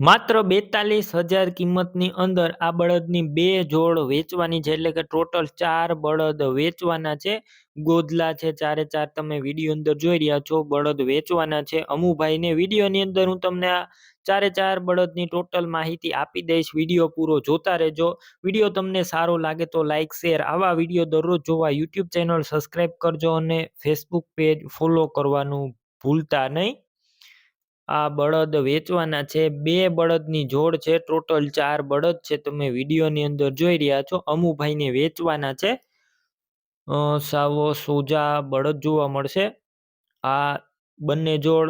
માત્ર બેતાલીસ હજાર કિંમતની અંદર આ બળદની બે જોડ વેચવાની છે, એટલે કે ટોટલ ચાર બળદ વેચવાના છે. ગોદલા છે, ચારે ચાર તમે વીડિયો અંદર જોઈ રહ્યા છો, બળદ વેચવાના છે. અમુભાઈને વિડીયોની અંદર હું તમને આ ચારે ચાર બળદની ટોટલ માહિતી આપી દઈશ. વીડિયો પૂરો જોતા રહેજો. વીડિયો તમને સારો લાગે તો લાઇક શેર, આવા વીડિયો દરરોજ જોવા યુટ્યુબ ચેનલ સબસ્ક્રાઈબ કરજો અને ફેસબુક પેજ ફોલો કરવાનું ભૂલતા નહીં. આ બળદ વેચવાના છે. બે બળદની જોડ છે. ટોટલ ચાર બળદ છે. તમે વિડીયોની અંદર જોઈ રહ્યા છો. અમુભાઈને વેચવાના છે. સાવો સોજા બળદ જોવા મળશે. આ બંને જોડ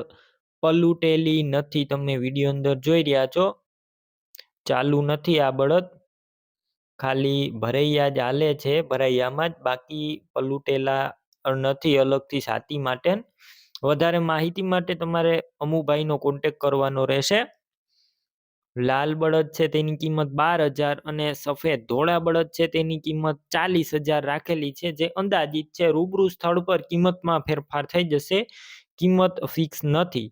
પલુટેલી નથી. તમે વીડિયો અંદર જોઈ રહ્યા છો. ચાલુ નથી આ બળદ. ખાલી ભરૈયા જ હાલે છે. ભરૈયામાં જ બાકી પલુટેલા નથી. અલગથી સાતી માટે વધારે માહિતી માટે તમારે અમુભાઈનો કોન્ટેક કરવાનો રહેશે. લાલ બળદ છે તેની કિંમત બાર હજાર અને સફેદ ધોળા બળદ છે તેની કિંમત ચાલીસ હજાર રાખેલી છે, જે અંદાજિત છે રૂબરૂ સ્થળ પર કિંમતમાં ફેરફાર થઈ જશે. કિંમત ફિક્સ નથી.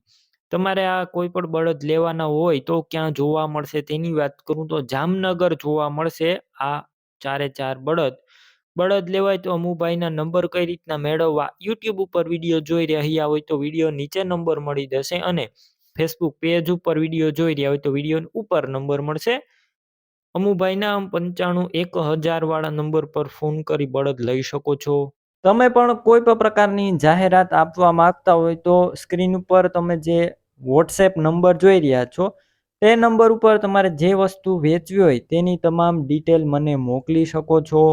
તમારે આ કોઈ પણ બળદ લેવાના હોય તો ક્યાં જોવા મળશે તેની વાત કરું તો જામનગર જોવા મળશે. આ ચારે ચાર બળદ બળદ લેવાય તો અમુભાઈના નંબર કઈ રીતના મેળવવા? યુટ્યુબ ઉપર વીડિયો જોઈ રહ્યા હોય તો વીડિયો નીચે નંબર મળી જશે અને ફેસબુક પેજ ઉપર વીડિયો જોઈ રહ્યા હોય તો વીડિયો ઉપર નંબર મળશે. અમુભાઈના પંચાણું એક હજારવાળા નંબર પર ફોન કરી બળદ લઈ શકો છો. તમે પણ કોઈ પણ પ્રકારની જાહેરાત આપવા માંગતા હોય તો સ્ક્રીન ઉપર તમે જે વોટ્સએપ નંબર જોઈ રહ્યા છો, તે નંબર ઉપર તમારે જે વસ્તુ વેચવી હોય તેની તમામ ડિટેલ મને મોકલી શકો છો.